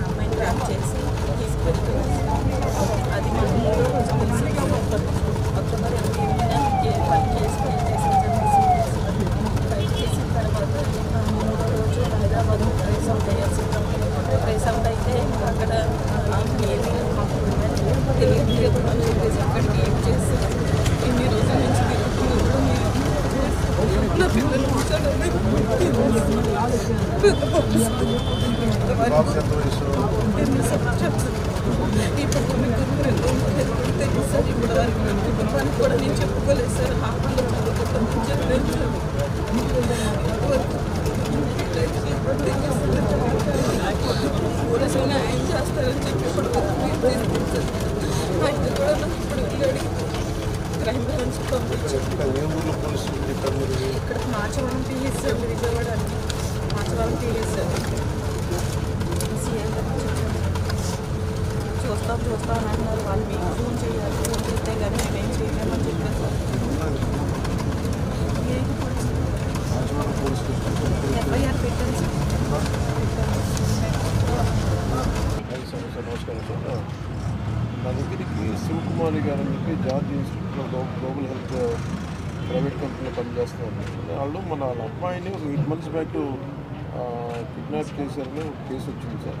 అమ్మాయిని చేసి తీసుకెళ్తుంది అది మన మూడో రోజు అక్టోబర్ పని చేసి ఏం చేసిన తర్వాత మూడో రోజు హైదరాబాద్ ట్రేస్ అవుట్ అయ్యాల్సి అవుట్ అయితే అక్కడ ఆ, మాకు అని చెప్పేసి అక్కడికి ఏం చేసి ఇన్ని రోజుల నుంచి పిల్లలు కూర్చోడానికి ఇప్పుడు కొన్ని గురువులు తెలుసు సార్ ఇప్పుడు వరకు కూడా నేను చెప్పుకోలేదు సార్ హాస్టల్లో చదువుకుంటాను చెప్పలేదు పోలీసులు ఆయన చేస్తారని చెప్పి ఇప్పుడు ఆయన కూడా నాకు ఇప్పుడు వెళ్ళాడు క్రైమ్ బ్రాంచ్ ఇక్కడ ఏ PS sir Vijayawada Machavaram PS sir CM గారు చెప్పారు. చూస్తాం చూస్తాం అంటున్నారు. వాళ్ళు మీకు ఫోన్ చేయాలి ఫోన్ చేస్తే కానీ మేమేం చేయలేమని చెప్పారు సార్ ఎఫ్ఐఆర్ పెట్టాను సార్. నమస్కారం. నా దగ్గరికి శివకుమారి గారు అని చెప్పి జార్జ్ ఇన్స్టిట్యూట్లో గ్లోబల్ హెల్త్ ప్రైవేట్ కంపెనీలో పనిచేస్తున్నారు. వాళ్ళు మన వాళ్ళ అమ్మాయిని ఒక ఎయిట్ మంత్స్ బ్యాక్ కిడ్నాప్ చేశారని కేసు వచ్చింది సార్.